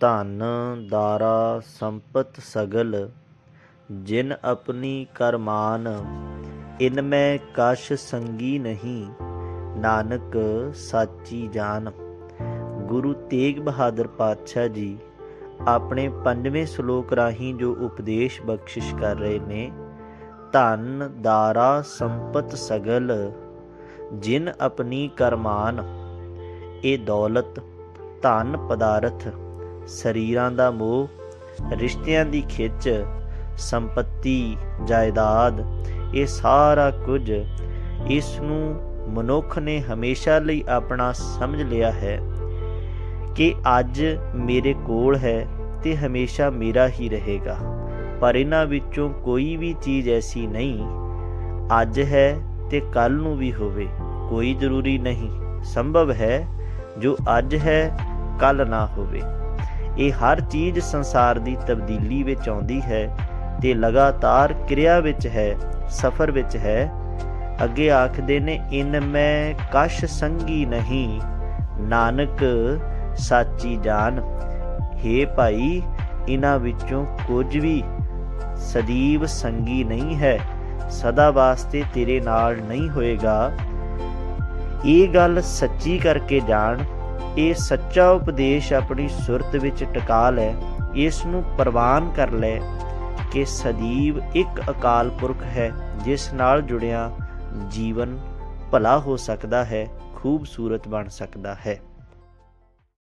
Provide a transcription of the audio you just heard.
ਧਨ ਦਾਰਾ ਸੰਪਤ ਸਗਲ, ਜਿਨ ਆਪਣੀ ਕਰਮਾਨ, ਇਨ ਮੈਂ ਕਛ ਸੰਗੀ ਨਹੀਂ, ਨਾਨਕ ਸਾਚੀ ਜਾਨ। ਗੁਰੂ ਤੇਗ ਬਹਾਦਰ ਪਾਤਸ਼ਾਹ ਜੀ ਆਪਣੇ ਪੰਜਵੇਂ ਸ਼ਲੋਕ ਰਾਹੀਂ ਜੋ ਉਪਦੇਸ਼ ਬਖਸ਼ਿਸ਼ ਕਰ ਰਹੇ ਨੇ, ਧਨ ਦਾਰਾ ਸੰਪਤ ਸਗਲ, ਜਿਨ ਆਪਣੀ ਕਰਮਾਨ, ਇਹ ਦੌਲਤ, ਧਨ ਪਦਾਰਥ ਸਰੀਰਾਂ ਦਾ ਮੋਹ, ਰਿਸ਼ਤਿਆਂ ਦੀ ਖਿੱਚ, ਸੰਪਤੀ, ਜਾਇਦਾਦ, ਇਹ ਸਾਰਾ ਕੁਝ ਇਸ ਨੂੰ ਮਨੁੱਖ ਨੇ ਹਮੇਸ਼ਾ ਲਈ ਆਪਣਾ ਸਮਝ ਲਿਆ ਹੈ ਕਿ ਅੱਜ ਮੇਰੇ ਕੋਲ ਹੈ ਤੇ ਹਮੇਸ਼ਾ ਮੇਰਾ ਹੀ ਰਹੇਗਾ। ਪਰ ਇਹਨਾਂ ਵਿੱਚੋਂ ਕੋਈ ਵੀ ਚੀਜ਼ ਐਸੀ ਨਹੀਂ, ਅੱਜ ਹੈ ਤੇ ਕੱਲ ਨੂੰ ਵੀ ਹੋਵੇ, ਕੋਈ ਜ਼ਰੂਰੀ ਨਹੀਂ। ਸੰਭਵ ਹੈ ਜੋ ਅੱਜ ਹੈ ਕੱਲ ਨਾ ਹੋਵੇ। ਇਹ ਹਰ ਚੀਜ਼ ਸੰਸਾਰ ਦੀ ਤਬਦੀਲੀ ਵਿੱਚ ਆਉਂਦੀ ਹੈ ਤੇ ਲਗਾਤਾਰ ਕਿਰਿਆ ਵਿੱਚ ਹੈ, ਸਫਰ ਵਿੱਚ ਹੈ। ਅੱਗੇ ਆਖਦੇ ਨੇ, ਇਨ ਮੈਂ ਕਸ਼ ਸੰਗੀ ਨਹੀਂ, ਨਾਨਕ ਸਾਚੀ ਜਾਨ। ਹੇ ਭਾਈ ਇਹਨਾਂ ਵਿੱਚੋਂ ਕੁਝ ਵੀ ਸਦੀਵ ਸੰਗੀ ਨਹੀਂ ਹੈ, ਸਦਾ ਵਾਸਤੇ ਤੇਰੇ ਨਾਲ ਨਹੀਂ ਹੋਏਗਾ। ਇਹ ਗੱਲ ਸੱਚੀ ਕਰਕੇ ਜਾਣ ਇਹ ਸੱਚਾ ਉਪਦੇਸ਼ ਆਪਣੀ ਸੁਰਤ ਵਿੱਚ ਟਿਕਾ ਲੈ, ਇਸ ਨੂੰ ਪ੍ਰਵਾਨ ਕਰ ਲੈ ਕਿ ਸਦੀਵ ਇੱਕ ਅਕਾਲ ਪੁਰਖ ਹੈ, ਜਿਸ ਨਾਲ ਜੁੜਿਆ ਜੀਵਨ ਭਲਾ ਹੋ ਸਕਦਾ ਹੈ, ਖੂਬਸੂਰਤ ਬਣ ਸਕਦਾ ਹੈ।